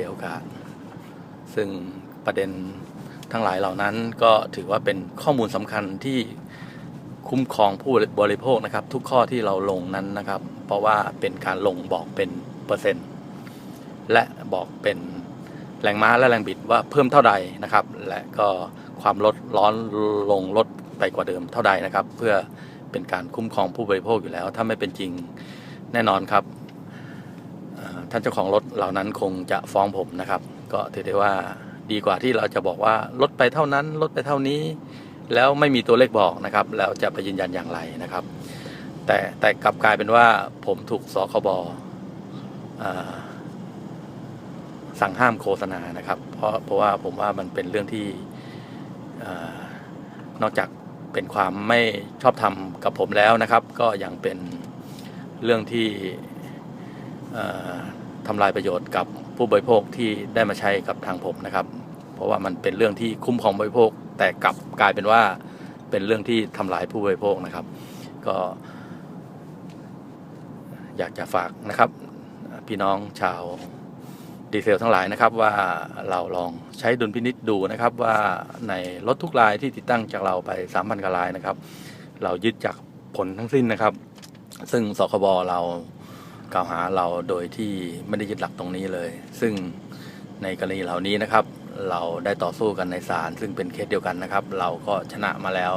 สียโอกาส ซึ่งประเด็นทั้งหลายเหล่านั้นก็ถือว่าเป็นข้อมูลสำคัญที่คุ้มครองผู้บริโภคนะครับ ทุกข้อที่เราลงนั้นนะครับ เพราะว่าเป็นการลงบอกเป็นเปอร์เซ็นต์ และบอกเป็นแรงม้าและแรงบิดว่าเพิ่มเท่าใดนะครับ และก็ความลดร้อนลงลดไปกว่าเดิมเท่าใดนะครับ เพื่อเป็นการคุ้มครองผู้บริโภคอยู่แล้ว ถ้าไม่เป็นจริงแน่นอนครับ ท่านเจ้าของรถเหล่านั้นคงจะฟ้องผมนะครับ ก็ถือได้ว่าดีกว่าที่เราจะบอกว่าลดไปเท่านั้นลดไปเท่านี้ แล้วไม่มีตัวเลขบอกนะครับ แล้วจะไปยืนยันอย่างไรนะครับ แต่แต่กลับกลายเป็นว่าผมถูกสคบอสั่งห้ามโฆษณานะครับ เพราะเพราะว่าผมว่ามันเป็นเรื่องที่อนอกจากเป็นความไม่ชอบธรรมกับผมแล้วนะครับ ก็ยังเป็นเรื่องที่ ทำลายประโยชน์กับผู้บริโภคที่ได้มาใช้กับทางผมนะครับ เพราะว่ามันเป็นเรื่องที่คุ้มครองบริโภค แต่กลับกลายเป็นว่าเป็นเรื่องที่ทำลายผู้บริโภคนะครับ ก็ อยากจะฝากนะครับ พี่น้องชาวดีเซลทั้งหลายนะครับว่าเราลองใช้ดุลพินิษดูนะครับว่าในรถทุกรายที่ติดตั้งจากเราไป3,000กว่ารายนะครับ เรายึดจากผลทั้งสิ้นนะครับ ซึ่งสคบเรา กล่าวหาเราโดยที่ไม่ได้ยึดหลักตรงนี้เลย ซึ่งในกรณีเหล่านี้นะครับ เราได้ต่อสู้กันในศาลซึ่งเป็นเคสเดียวกันนะครับ เราก็ชนะมาแล้ว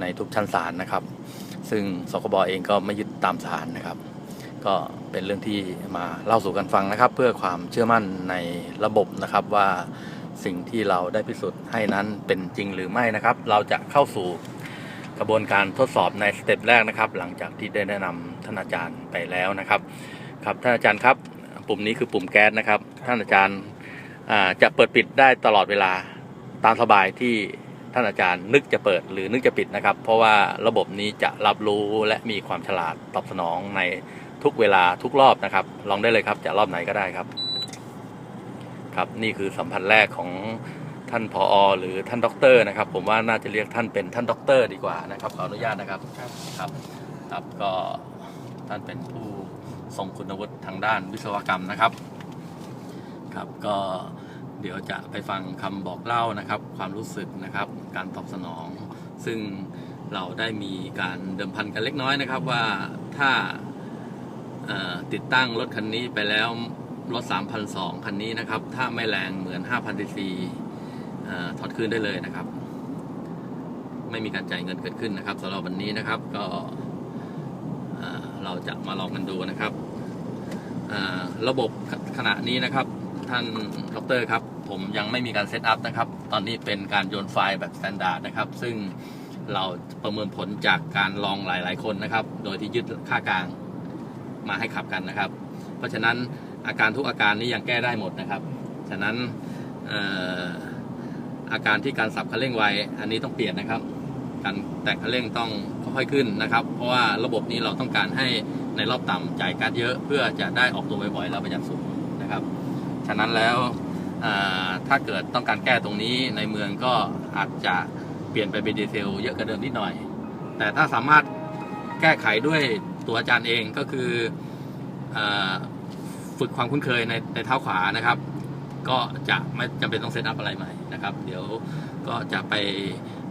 ในทุกชั้นศาลนะครับ ซึ่งสคบเองก็ไม่ยึดตามศาลนะครับ ก็เป็นเรื่องที่มาเล่าสู่กันฟังนะครับ เพื่อความเชื่อมั่นในระบบนะครับว่าสิ่งที่เราได้พิสูจน์ให้นั้นเป็นจริงหรือไม่นะครับ เราจะเข้าสู่ กระบวนการทดสอบในสเต็ปแรกนะครับ หลังจากที่ได้แนะนำท่านอาจารย์ไปแล้วนะครับ ครับท่านอาจารย์ครับ ปุ่มนี้คือปุ่มแก๊สนะครับ ท่านอาจารย์จะเปิดปิดได้ตลอดเวลาตามสบายที่ท่านอาจารย์นึกจะเปิดหรือนึกจะปิดนะครับ เพราะว่าระบบนี้จะรับรู้และมีความฉลาดตอบสนองในทุกเวลาทุกรอบนะครับ ลองได้เลยครับจะรอบไหนก็ได้ครับ ครับนี่คือสัมผัสแรกของ ท่านผอหรือท่านด็อกเตอร์นะครับ ผมว่าน่าจะเรียกท่านเป็นท่านด็อกเตอร์ดีกว่านะครับขออนุญาตนะครับครับครับครับก็ท่านเป็นผู้ทรงคุณวุฒิทางด้านวิศวกรรมนะครับ ครับก็เดี๋ยวจะไปฟังคำบอกเล่านะครับ ความรู้สึกนะครับ การตอบสนอง ซึ่งเราได้มีการเดิมพันกันเล็กน้อยนะครับ ว่าถ้าเอ่อติดตั้งรถคันนี้ไปแล้วรถ3,002คันนี้นะครับ ถ้าไม่แรงเหมือน 5,000ซีซีเอ่อ ถอดคืนได้เลยนะครับ ไม่มีการจ่ายเงินเกิดขึ้นนะครับสำหรับวันนี้นะครับก็เราจะมาลองกันดูนะครับระบบขณะนี้นะครับ ท่านดรครับ ผมยังไม่มีการเซตอัพนะครับ ตอนนี้เป็นการโยนไฟล์แบบสแตนดาร์ดนะครับ ซึ่งเราประเมินผลจากการลองหลาย ๆ คนนะครับ โดยที่ยึดค่ากลางมาให้ขับกันนะครับ เพราะฉะนั้นอาการทุกอาการนี้ยังแก้ได้หมดนะครับ ฉะนั้นเอาการที่การสับคันเร่งไว อันนี้ต้องเปลี่ยนนะครับ การแตะคันเร่งต้องค่อยๆขึ้นนะครับ เพราะว่าระบบนี้เราต้องการให้ในรอบต่ำจ่ายการดเยอะเพื่อจะได้ออกตัวบ่อยๆแล้วประหยัดสูงนะครับ ฉะนั้นแล้วถ้าเกิดต้องการแก้ตรงนี้ในเมืองก็อาจจะเปลี่ยนไปเป็นดีเซลเยอะกว่าเดิมนิดหน่อย แต่ถ้าสามารถแก้ไขด้วยตัวอาจารย์เองก็คืออฝึกความคุ้นเคยในในเท้าขวานะครับ ก็จะไม่จำเป็นต้องเซตอัพอะไรใหม่นะครับ เดี๋ยวก็จะไป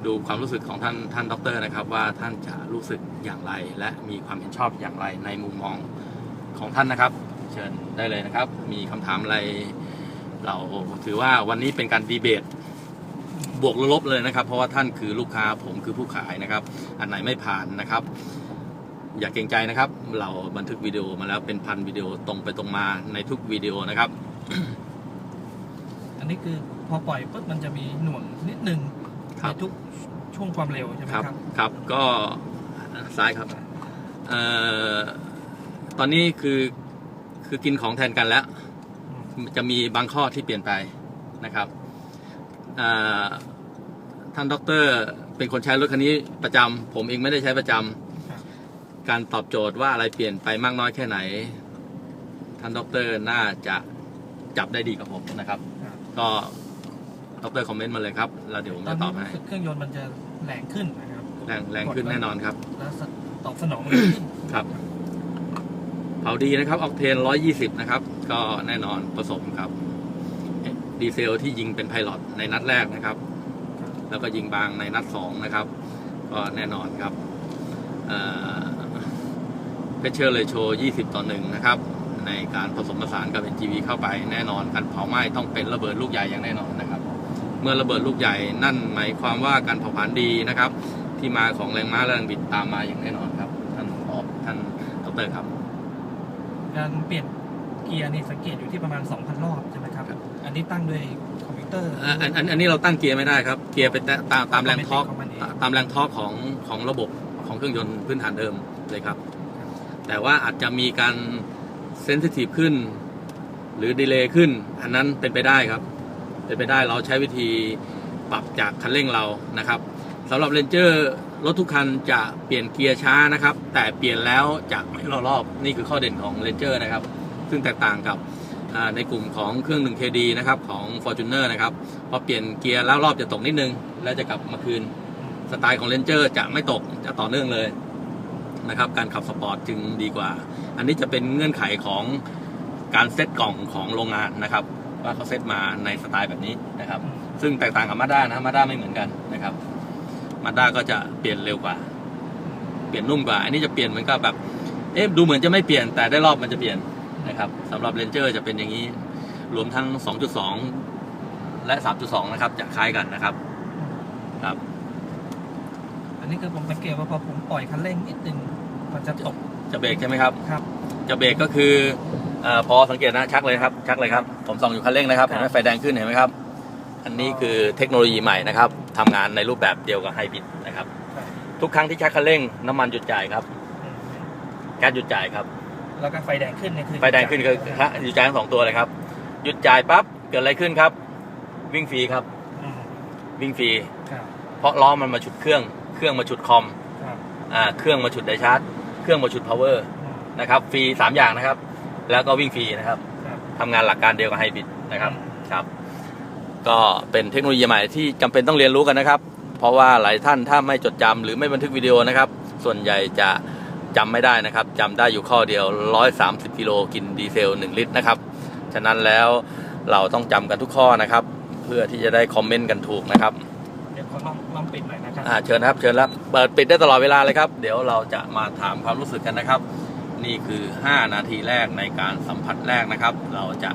ดูความรู้สึกของท่านท่านด็อกเตอร์นะครับ ว่าท่านจะรู้สึกอย่างไร และมีความเห็นชอบอย่างไรในมุมมองของท่านนะครับ เชิญได้เลยนะครับ มีคำถามอะไร เราถือว่าวันนี้เป็นการดีเบตบวกลบเลยนะครับ เพราะว่าท่านคือลูกค้าผมคือผู้ขายนะครับ อันไหนไม่ผ่านนะครับ อย่าเกรงใจนะครับ เราบันทึกวิดีโอมาแล้วเป็นพันวิดีโอตรงไปตรงมาในทุกวิดีโอนะครับ นนี้คือพอปล่อยปุ๊บมันจะมีหน่วงนิดนึงครัในบทุกช่วงความเร็วใช่ไหมครับ ครับครับก็ซ้ายครับเอ่อตอนนี้คือคือกินของแทนกันแล้ว จะมีบางข้อที่เปลี่ยนไปนะครับอ่าท่านด็อกเตอร์เป็นคนใช้รถคันนี้ประจำผมเองไม่ได้ใช้ประจำครับ การตอบโจทย์ว่าอะไรเปลี่ยนไปมากน้อยแค่ไหน ท่านด็อกเตอร์น่าจะจับได้ดีกับผมนะครับครับ ก็ด็อกเตอร์คอมเมนต์มาเลยครับแล้วเดี๋ยวผมตอนจะตนี้อบให้รู้สึกเครื่องยนต์มันจะแรงขึ้นนะครับแรงแรงขึ้นแน่นอนครับ แล้วตอบสนองเร็วขึ้นครับเผาดีนะครับออกเทน 120 นะครับ ก็แน่นอนผสมครับ ดีเซลที่ยิงเป็นไพลอตในนัดแรกนะครับ แล้วก็ยิงบางในนัดสองนะครับ ก็แน่นอนครับเพชเชอร์เลยโชว์20 ต่อหนึ่งนะครับ ในการผสมผสานกับ NGV เข้าไปแน่นอนการเผาไหม้ต้องเป็นระเบิดลูกใหญ่อย่างแน่นอนนะครับ เมื่อระเบิดลูกใหญ่นั่นหมายความว่าการเผาผลาญดีนะครับ ที่มาของแรงม้าและแรงบิดตามมาอย่างแน่นอนครับ ท่านออกท่านดรครับ การเปลี่ยนเกียร์นี่สังเกตอยู่ที่ประมาณ 2,000 รอบใช่ไหมครับครับอันนี้ตั้งด้วยคอมพิวเตอร์อ่าอันอันอันนี้เราตั้งเกียร์ไม่ได้ครับ เกียร์เป็นตามตามแรงทอร์กของมันเองตามแรงทอร์กของของระบบของเครื่องยนต์พื้นฐานเดิมเลยครับ แต่ว่าอาจจะมีการ เซนซิทีฟขึ้น หรือดีเลย์ขึ้น อันนั้นเป็นไปได้ครับ เป็นไปได้เราใช้วิธีปรับจากคันเร่งเรานะครับสำหรับเรนเจอร์รถทุกคันจะเปลี่ยนเกียร์ช้านะครับ แต่เปลี่ยนแล้วจะไม่รอรอบนี่คือข้อเด่นของเรนเจอร์นะครับ ซึ่งแตกต่างกับในกลุ่มของเครื่อง 1KD นะครับของ Fortuner นะครับพอเปลี่ยนเกียร์แล้วรอบจะตกนิดนึง แล้วจะกลับมาคืนสไตล์ของ Ranger จะไม่ตกจะต่อเนื่องเลย นะครับการขับสปอร์ตจึงดีกว่า อันนี้จะเป็นเงื่อนไขของการเซตกล่องของโรงงานนะครับ ว่าเขาเซตมาในสไตล์แบบนี้นะครับ ซึ่งแตกต่างกับมาด้านะมาด้าไม่เหมือนกันนะครับมาด้าก็จะเปลี่ยนเร็วกว่า เปลี่ยนนุ่มกว่า อันนี้จะเปลี่ยนเหมือนกับแบบเอ๊ะดูเหมือนจะไม่เปลี่ยนแต่ได้รอบมันจะเปลี่ยนนะครับสำหรับ Ranger จะเป็นอย่างนี้ รวมทั้ง 2.2 และ 3.2 นะครับ จะคล้ายกันนะครับ นนี้คือผมสังเกตว่าพอผมปล่อยคันเร่งนิดนึงมันจะตกจะเบรกใช่ไหมครับ ครับ จะเบรกก็คืออาพอสังเกตนะชักเลยครับชักเลยครับ ผมส่องอยู่คันเร่งนะครับครับเห็นไหมไฟแดงขึ้นเห็นไหมครับ อันนี้คือเทคโนโลยีใหม่นะครับทำงานในรูปแบบเดียวกับไฮบริดนะครับ ทุกครั้งที่ชักคันเร่งน้ำมันหยุดจ่ายครับอืมแก๊สหยุดจ่ายครับ แล้วก็ไฟแดงขึ้นเนี่ยคือไฟแดงขึ้นคือฮะหยุดจ่ายทั้งสองตัวเลยครับ หยุดจ่ายปั๊บเกิดอะไรขึ้นครับ วิ่งฟรีครับอืมวิ่งฟรีครับเพราะล้อมันมาฉุดเครื่อง เครื่องมาฉุดคอมครับอ่าเครื่องมาฉุดไดชาร์จ เครื่องมาฉุดพาวเวอร์อืมนะครับฟรีสามอย่างนะครับ แล้วก็วิ่งฟรีนะครับครับทำงานหลักการเดียวกับไฮบริดนะครับครับ ก็เป็นเทคโนโลยีใหม่ที่จำเป็นต้องเรียนรู้กันนะครับ เพราะว่าหลายท่านถ้าไม่จดจำหรือไม่บันทึกวิดีโอนะครับ ส่วนใหญ่จะจำไม่ได้นะครับจำได้อยู่ข้อเดียว 130กิโลกินดีเซล 1 ลิตรนะครับ ฉะนั้นแล้วเราต้องจำกันทุกข้อนะครับ เพื่อที่จะได้คอมเมนต์กันถูกนะครับเดี๋ยวขอลองลอง ปิดหน่อยนะครับอ่าเชิญครับ เชิญแล้วเปิดปิดได้ตลอดเวลาเลยครับ เดี๋ยวเราจะมาถามความรู้สึกกันนะครับ นี่คือ 5 นาทีแรกในการสัมผัสแรกนะครับ เราจะ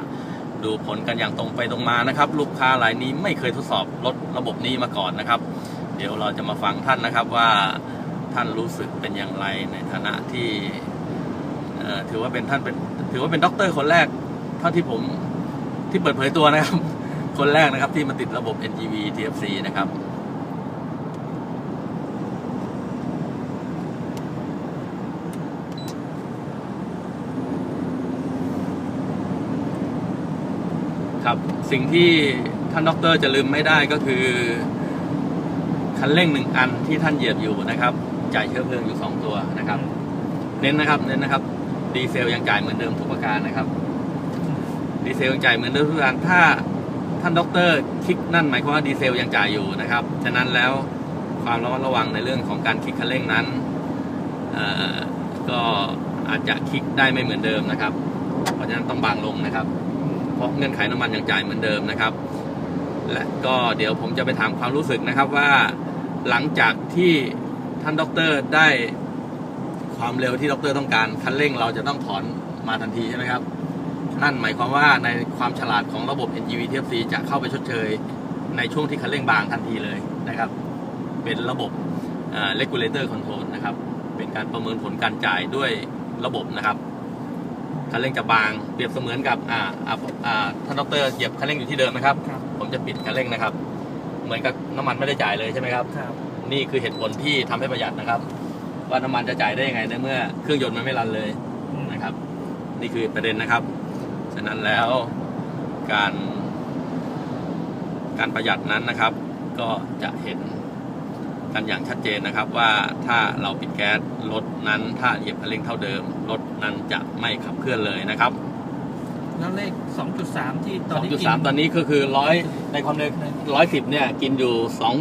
ดูผลกันอย่างตรงไปตรงมานะครับ ลูกค้ารายนี้ไม่เคยทดสอบรถระบบนี้มาก่อนนะครับ เดี๋ยวเราจะมาฟังท่านนะครับว่าท่านรู้สึกเป็นอย่างไรในฐานะที่ถือว่าเป็นท่านเป็นถือว่าเป็นด็อกเตอร์คนแรก เท่าที่ผมที่เปิดเผยตัวนะครับ คนแรกนะครับที่มาติดระบบ NGV TFC นะครับ ครับ สิ่งที่ท่านด็อกเตอร์จะลืมไม่ได้ก็คือ คันเร่งหนึ่งอันที่ท่านเหยียบอยู่นะครับ จ่ายเชื้อเพลิงอยู่สองตัวนะครับ เน้นนะครับเน้นนะครับ ดีเซลยังจ่ายเหมือนเดิมทุกประการนะครับดีเซลยังจ่ายเหมือนเดิมทุกประการถ้าท่านด็อกเตอร์คลิกนั่นหมายความว่าดีเซลยังจ่ายอยู่นะครับฉะนั้นแล้วความระมัดระวังในเรื่องของการคลิกคันเร่งนั้นก็อาจจะคลิกได้ไม่เหมือนเดิมนะครับ เพราะฉะนั้นต้องบางลงนะครับ เพราะเงื่อนไขน้ำมันยังจ่ายเหมือนเดิมนะครับ และก็เดี๋ยวผมจะไปถามความรู้สึกนะครับว่าหลังจากที่ท่านด็อกเตอร์ได้ความเร็วที่ด็อกเตอร์ต้องการคันเร่งเราจะต้องถอนมาทันทีใช่ไหมครับ นั่นหมายความว่าในความฉลาดของระบบ NGV TFC จะเข้าไปชดเชย ในช่วงที่คันเร่งบางทันทีเลยนะครับ เป็นระบบ regulator control นะครับ เป็นการประเมินผลการจ่ายด้วยระบบนะครับ คันเร่งจะบางเปรียบเสมือนกับอ่าอ่าอ่าท่านดอกเตอรเหยียบคันเร่งอยู่ที่เดิมนะครับ ครับผมจะปิดคันเร่งนะครับ เหมือนกับน้ำมันไม่ได้จ่ายเลยใช่ไหมครับ ครับนี่คือเหตุผลที่ทำให้ประหยัดนะครับ ว่าน้ำมันจะจ่ายได้ยังไงในเมื่อเครื่องยนต์มันไม่รันเลย อืมนะครับนี่คือประเด็นนะครับ ฉะนั้นแล้วการ การประหยัดนั้นนะครับ ก็จะเห็น กันอย่างชัดเจนนะครับว่าถ้าเราปิดแก๊สรถนั้นถ้าเหยียบคันเร่งเท่าเดิมรถนั้นจะไม่ขับเคลื่อนเลยนะครับ แล้วเลข 2.3 ที่ตอนนี้กิน 2.3 ตอนนี้ก็คือร้อยในความเร็วร้อยสิบเนี่ยกินอยู่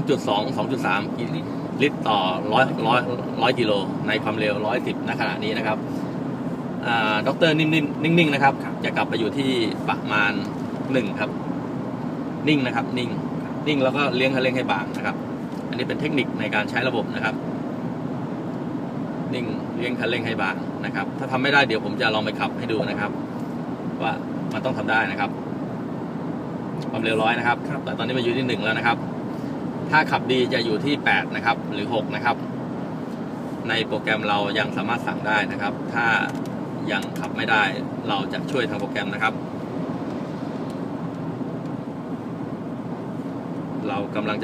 2.2 2.3กิลิตรต่อร้อยร้อยร้อยกิโลในความเร็วร้อยสิบณขณะนี้นะครับอ่าดรนิ่งๆนิ่งๆนะครับ จะกลับไปอยู่ที่ประมาณหนึ่งครับ นิ่งนะครับ นิ่ง นิ่งแล้วก็เลี้ยงคันเร่งให้บางนะครับอั นนี้เป็นเทคนิคในการใช้ระบบนะครับ นิ่งเลี้ยงคันเร่งให้บางนะครับ ถ้าทำไม่ได้เดี๋ยวผมจะลองไปขับให้ดูนะครับ ว่ามันต้องทำได้นะครับ ความเร็วร้อยนะครับครับ แต่ตอนนี้มาอยู่ที่หนึ่งแล้วนะครับ ถ้าขับดีจะอยู่ที่แปดนะครับ หรือหกนะครับ ในโปรแกรมเรายังสามารถสั่งได้นะครับ ถ้ายังขับไม่ได้เราจะช่วยทางโปรแกรมนะครับ เรากำลังจะ